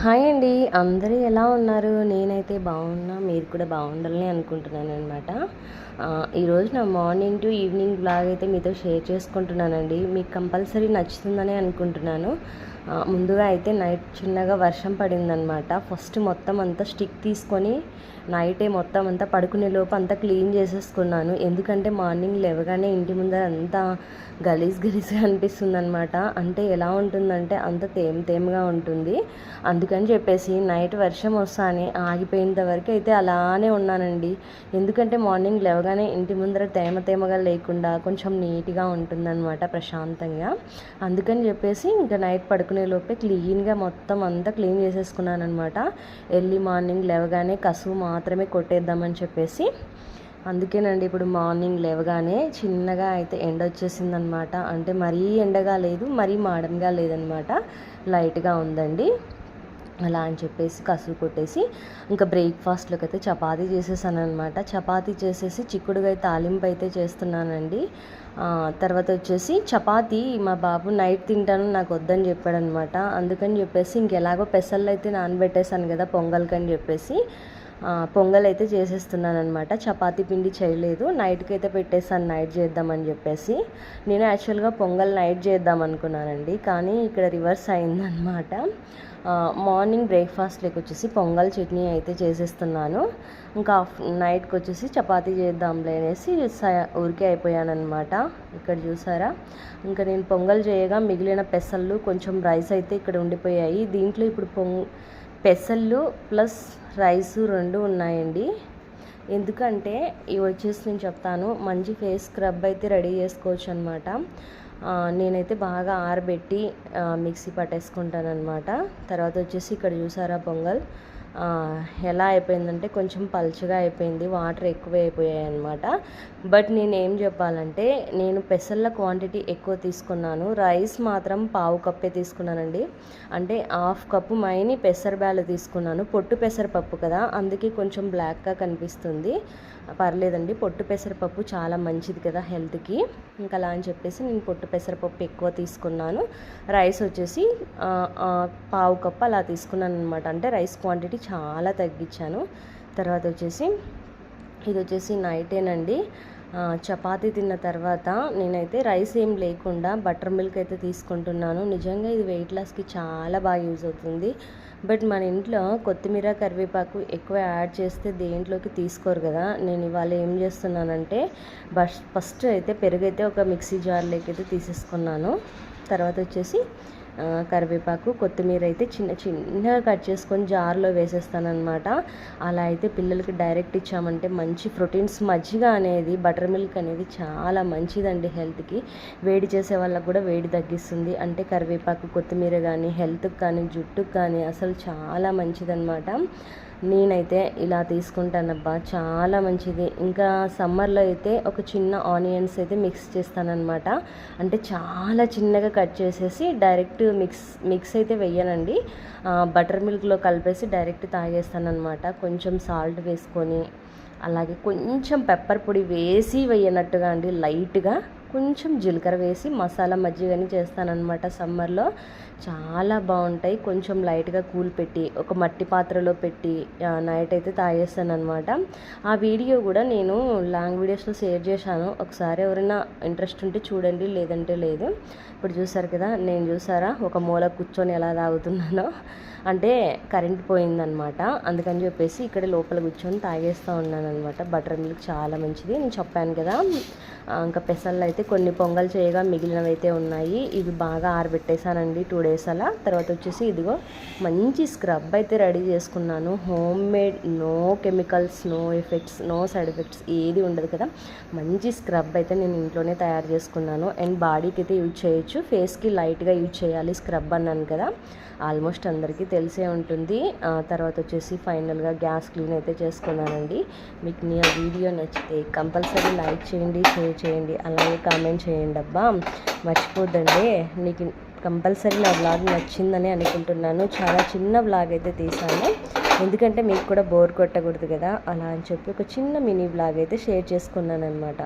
Hi అండి. అందరూ ఎలా ఉన్నారు? నేనైతే బాగున్నా మీరు కూడా బాగుండాలని అనుకుంటున్నాను అనమాట ఈరోజు నా మార్నింగ్ టు ఈవినింగ్ బ్లాగ్ అయితే మీతో షేర్ చేసుకుంటున్నానండి. మీకు కంపల్సరీ నచ్చుతుందని అనుకుంటున్నాను. ముందుగా అయితే నైట్ చిన్నగా వర్షం పడిందనమాట. ఫస్ట్ మొత్తం అంతా స్టిక్ తీసుకొని నైటే మొత్తం అంతా పడుకునే లోపు అంతా క్లీన్ చేసేసుకున్నాను. ఎందుకంటే మార్నింగ్ లేవగానే ఇంటి ముందర అంతా గలీజ్ గలీజ్గా అనిపిస్తుంది అనమాట అంటే ఎలా ఉంటుందంటే అంత తేమ తేమగా ఉంటుంది. అందుకని చెప్పేసి నైట్ వర్షం వస్తానే ఆగిపోయేంత వరకు అయితే అలానే ఉన్నానండి. ఎందుకంటే మార్నింగ్ లేవగానే ఇంటి ముందర తేమ తేమగా లేకుండా కొంచెం నీట్గా ఉంటుందన్నమాట ప్రశాంతంగా. అందుకని చెప్పేసి ఇంకా నైట్ పడుకునే లోపే క్లీన్గా మొత్తం అంతా క్లీన్ చేసేసుకున్నాను అనమాట ఎర్లీ మార్నింగ్ లేవగానే కసువు మాత్రమే కొట్టేద్దామని చెప్పేసి. అందుకేనండి ఇప్పుడు మార్నింగ్ లేవగానే చిన్నగా అయితే ఎండ వచ్చేసిందనమాట అంటే మరీ ఎండగా లేదు మరీ మాడంగా లేదనమాట లైట్గా ఉందండి. అలా అని చెప్పేసి కసువు కొట్టేసి ఇంకా బ్రేక్ఫాస్ట్లోకి అయితే చపాతీ చేసేసాను అనమాట చపాతీ చేసేసి చిక్కుడుగా తాలింపు అయితే చేస్తున్నానండి. తర్వాత వచ్చేసి చపాతీ మా బాబు నైట్ తింటాను నాకు వద్దని చెప్పాడనమాట అందుకని చెప్పేసి ఇంకెలాగో పెసల్లో అయితే నానబెట్టేశాను కదా పొంగల్కి అని చెప్పేసి. పొంగల్ అయితే చేసేస్తున్నాను అనమాట చపాతీ పిండి చేయలేదు. నైట్కి అయితే పెట్టేసాను నైట్ చేద్దామని చెప్పేసి. నేను యాక్చువల్గా పొంగల్ నైట్ చేద్దాం అనుకున్నానండి. కానీ ఇక్కడ రివర్స్ అయిందనమాట మార్నింగ్ బ్రేక్ఫాస్ట్లోకి వచ్చేసి పొంగల్ చట్నీ అయితే చేసేస్తున్నాను. ఇంకా నైట్కి వచ్చేసి చపాతీ చేద్దాంలే అనేసి స- ఊరికే అయిపోయానమాట ఇక్కడ చూసారా? ఇంకా నేను పొంగల్ చేయగా మిగిలిన పెసళ్ళు కొంచెం రైస్ అయితే ఇక్కడ ఉండిపోయాయి. దీంట్లో ఇప్పుడు పొంగ పెసళ్ళు ప్లస్ రైస్ రెండు ఉన్నాయండి. ఎందుకంటే ఇవి వచ్చేసి నేను చెప్తాను మంచి ఫేస్ స్క్రబ్ అయితే రెడీ చేసుకోవచ్చు అనమాట నేనైతే బాగా ఆరబెట్టి మిక్సీ పట్టేసుకుంటాను అనమాట తర్వాత వచ్చేసి ఇక్కడ చూసారా పొంగల్. ఎలా అయిపోయిందంటే కొంచెం పల్చగా అయిపోయింది వాటర్ ఎక్కువ అయిపోయాయి అనమాట బట్ నేను ఏం చెప్పాలంటే నేను పెసర్ల క్వాంటిటీ ఎక్కువ తీసుకున్నాను. రైస్ మాత్రం పావు కప్పే తీసుకున్నానండి. అంటే హాఫ్ కప్పు మైని పెసర బ్యాలు తీసుకున్నాను. పొట్టు పెసరపప్పు కదా అందుకే కొంచెం బ్లాక్గా కనిపిస్తుంది. పర్లేదండి పొట్టు పెసరపప్పు చాలా మంచిది కదా హెల్త్కి. ఇంకా అలా అని చెప్పేసి నేను పొట్టు పెసరపప్పు ఎక్కువ తీసుకున్నాను. రైస్ వచ్చేసి పావు కప్పు అలా తీసుకున్నాను అనమాట అంటే రైస్ క్వాంటిటీ చాలా తగ్గించాను. తర్వాత వచ్చేసి ఇది వచ్చేసి నైటేనండి. ఆ, చపాతీ తిన్న తర్వాత నేనైతే రైస్ ఏం లేకుండా బటర్ మిల్క్ అయితే తీసుకుంటున్నాను. నిజంగా ఇది వెయిట్ లాస్కి చాలా బాగా యూజ్ అవుతుంది. బట్ మన ఇంట్లో కొత్తిమీర కరివేపాకు ఎక్కువ యాడ్ చేస్తే దేంట్లోకి తీసుకోరు కదా. నేను ఇవాళ ఏం చేస్తున్నానంటే బస్ ఫస్ట్ అయితే పెరుగు అయితే ఒక మిక్సీ జార్లోకి అయితే తీసేసుకున్నాను. తర్వాత వచ్చేసి కరివేపాకు కొత్తిమీర అయితే చిన్న చిన్నగా కట్ చేసుకొని జార్లో వేసేస్తానమాట అలా అయితే పిల్లలకి డైరెక్ట్ ఇచ్చామంటే మంచి ప్రోటీన్స్. మజ్జిగ అనేది బటర్ మిల్క్ అనేది చాలా మంచిదండి హెల్త్కి. వేడి చేసే వాళ్ళకి కూడా వేడి తగ్గిస్తుంది. అంటే కరివేపాకు కొత్తిమీర కానీ హెల్త్కి కానీ జుట్టుకు కానీ అసలు చాలా మంచిదన్నమాట. నేనైతే ఇలా తీసుకుంటానబ్బా చాలా మంచిది. ఇంకా సమ్మర్లో అయితే ఒక చిన్న ఆనియన్స్ అయితే మిక్స్ చేస్తానన్నమాట. అంటే చాలా చిన్నగా కట్ చేసేసి డైరెక్ట్ మిక్స్ మిక్స్ అయితే వెయ్యనండి. బటర్ మిల్క్లో కలిపేసి డైరెక్ట్ తాగేస్తానన్నమాట. కొంచెం సాల్ట్ వేసుకొని అలాగే కొంచెం పెప్పర్ పొడి వేసి వేయనట్టుగా అండి లైట్గా. కొంచెం జీలకర్ర వేసి మసాలా మజ్జిగని చేస్తానన్నమాట సమ్మర్లో. చాలా బాగుంటాయి. కొంచెం లైట్గా కూల్ పెట్టి ఒక మట్టి పాత్రలో పెట్టి నైట్ అయితే తాగేస్తాను అనమాట ఆ వీడియో కూడా నేను లాంగ్ వీడియోస్లో షేర్ చేశాను. ఒకసారి ఎవరైనా ఇంట్రెస్ట్ ఉంటే చూడండి లేదంటే లేదు. ఇప్పుడు చూసారు కదా నేను చూసారా? ఒక మూల కూర్చొని ఎలా తాగుతున్నానో. అంటే కరెంట్ పోయిందనమాట అందుకని చెప్పేసి ఇక్కడ లోపల కూర్చొని తాగేస్తూ ఉన్నాను అనమాట బటర్ మిల్క్ చాలా మంచిది. నేను చెప్పాను కదా ఇంకా పెసల్లో అయితే కొన్ని పొంగల్ చేయగా మిగిలినవి అయితే ఉన్నాయి. ఇవి బాగా ఆరబెట్టేశానండి టూ డేస్ అలా. తర్వాత వచ్చేసి ఇదిగో మంచి స్క్రబ్ అయితే రెడీ చేసుకున్నాను. Home made no chemicals no effects no side effects ఏది ఉండదు కదా. మంచి స్క్రబ్ అయితే నేను ఇంట్లోనే తయారు చేసుకున్నాను. అండ్ బాడీకి అయితే యూజ్ చేయొచ్చు. ఫేస్కి లైట్గా యూజ్ చేయాలి స్క్రబ్ అన్నాను కదా. ఆల్మోస్ట్ అందరికీ తెలిసే ఉంటుంది. తర్వాత వచ్చేసి ఫైనల్గా గ్యాస్ క్లీన్ అయితే చేసుకున్నానండి. మీకు నీ వీడియో నచ్చితే కంపల్సరీ లైక్ చేయండి షేర్ చేయండి. అలాగే కామెంట్ చేయండి. అబ్బా మర్చిపోద్దండి. నీకు కంపల్సరీ నా బ్లాగ్ నచ్చిందని అనుకుంటున్నాను. చాలా చిన్న బ్లాగ్ అయితే తీసాను ఎందుకంటే మీకు కూడా బోర్ కొట్టకూడదు కదా. అలా అని చెప్పి ఒక చిన్న మినీ బ్లాగ్ అయితే షేర్ చేసుకున్నాను అనమాట